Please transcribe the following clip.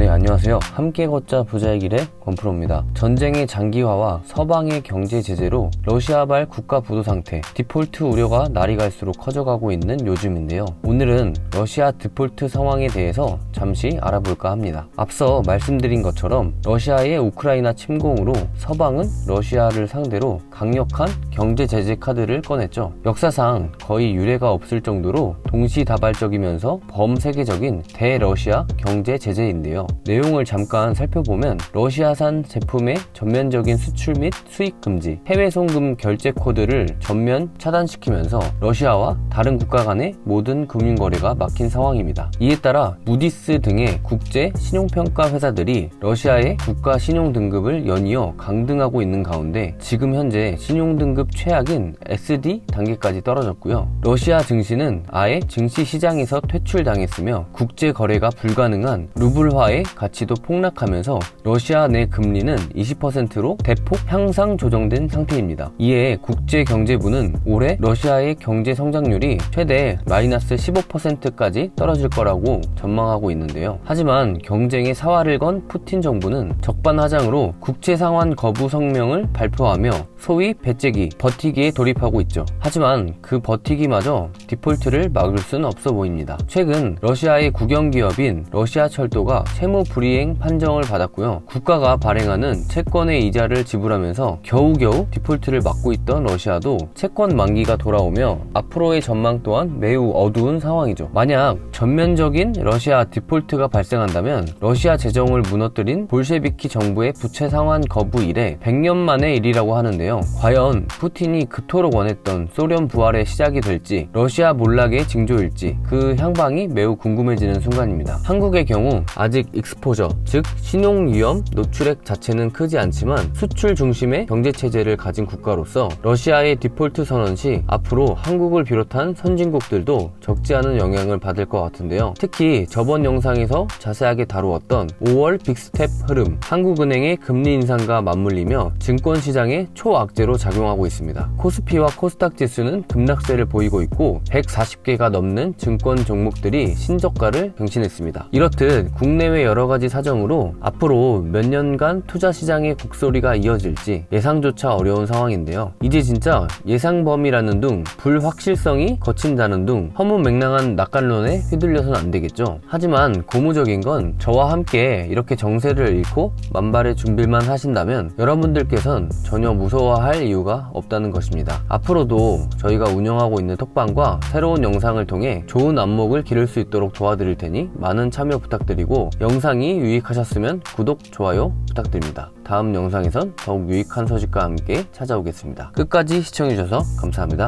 네, 안녕하세요. 함께 걷자 부자의 길의 권프로입니다. 전쟁의 장기화와 서방의 경제 제재로 러시아발 국가 부도 상태, 디폴트 우려가 날이 갈수록 커져가고 있는 요즘인데요. 오늘은 러시아 디폴트 상황에 대해서 잠시 알아볼까 합니다. 앞서 말씀드린 것처럼 러시아의 우크라이나 침공으로 서방은 러시아를 상대로 강력한 경제 제재 카드를 꺼냈죠. 역사상 거의 유례가 없을 정도로 동시다발적이면서 범세계적인 대러시아 경제 제재인데요. 내용을 잠깐 살펴보면 러시아산 제품의 전면적인 수출 및 수입 금지, 해외 송금 결제 코드를 전면 차단시키면서 러시아와 다른 국가 간의 모든 금융 거래가 막힌 상황입니다. 이에 따라 무디스 등의 국제 신용평가 회사들이 러시아의 국가 신용 등급을 연이어 강등하고 있는 가운데 지금 현재 신용 등급 최악인 SD 단계까지 떨어졌고요. 러시아 증시는 아예 증시 시장에서 퇴출당했으며 국제 거래가 불가능한 루블화의 가치도 폭락하면서 러시아 내 금리는 20%로 대폭 향상 조정된 상태입니다. 이에 국제경제부는 올해 러시아의 경제 성장률이 최대 마이너스 15%까지 떨어질 거라고 전망하고 있는데요. 하지만 경쟁의 사활을 건 푸틴 정부는 적반하장으로 국채 상환 거부 성명을 발표하며 소위 배째기, 버티기에 돌입하고 있죠. 하지만 그 버티기마저 디폴트를 막을 수는 없어 보입니다. 최근 러시아의 국영기업인 러시아 철도가 채무 불이행 판정을 받았고요. 국가가 발행하는 채권의 이자를 지불하면서 겨우겨우 디폴트를 막고 있던 러시아도 채권 만기가 돌아오며 앞으로의 전망 또한 매우 어두운 상황이죠. 만약 전면적인 러시아 디폴트가 발생한다면 러시아 재정을 무너뜨린 볼셰비키 정부의 부채 상환 거부 이래 100년 만의 일이라고 하는데요. 과연 푸틴이 그토록 원했던 소련 부활의 시작이 될지 러시아 몰락의 징조일지 그 향방이 매우 궁금해지는 순간입니다. 한국의 경우 아직 익스포저, 즉 신용 위험 노출액 자체는 크지 않지만 수출 중심의 경제 체제를 가진 국가로서 러시아의 디폴트 선언 시 앞으로 한국을 비롯한 선진국들도 적지 않은 영향을 받을 것 같은데요. 특히 저번 영상에서 자세하게 다루었던 5월 빅스텝 흐름, 한국은행의 금리 인상과 맞물리며 증권 시장의 초악재로 작용하고 있습니다. 코스피와 코스닥 지수는 급락세를 보이고 있고 140개가 넘는 증권 종목들이 신저가를 경신했습니다. 이렇듯 국내외 여러 가지 사정으로 앞으로 몇 년간 투자 시장의 곡소리가 이어질지 예상조차 어려운 상황인데요. 이제 진짜 예상 범위라는 둥 불확실성이 거친다는 둥 허무맹랑한 낙관론에 휘둘려서는 안 되겠죠. 하지만 고무적인 건 저와 함께 이렇게 정세를 잃고 만발의 준비만 하신다면 여러분들께선 전혀 무서워할 이유가 없다는 것입니다. 앞으로도 저희가 운영하고 있는 톡방과 새로운 영상을 통해 좋은 안목을 기를 수 있도록 도와드릴 테니 많은 참여 부탁드리고 영상이 유익하셨으면 구독, 좋아요 부탁드립니다. 다음 영상에선 더욱 유익한 소식과 함께 찾아오겠습니다. 끝까지 시청해주셔서 감사합니다.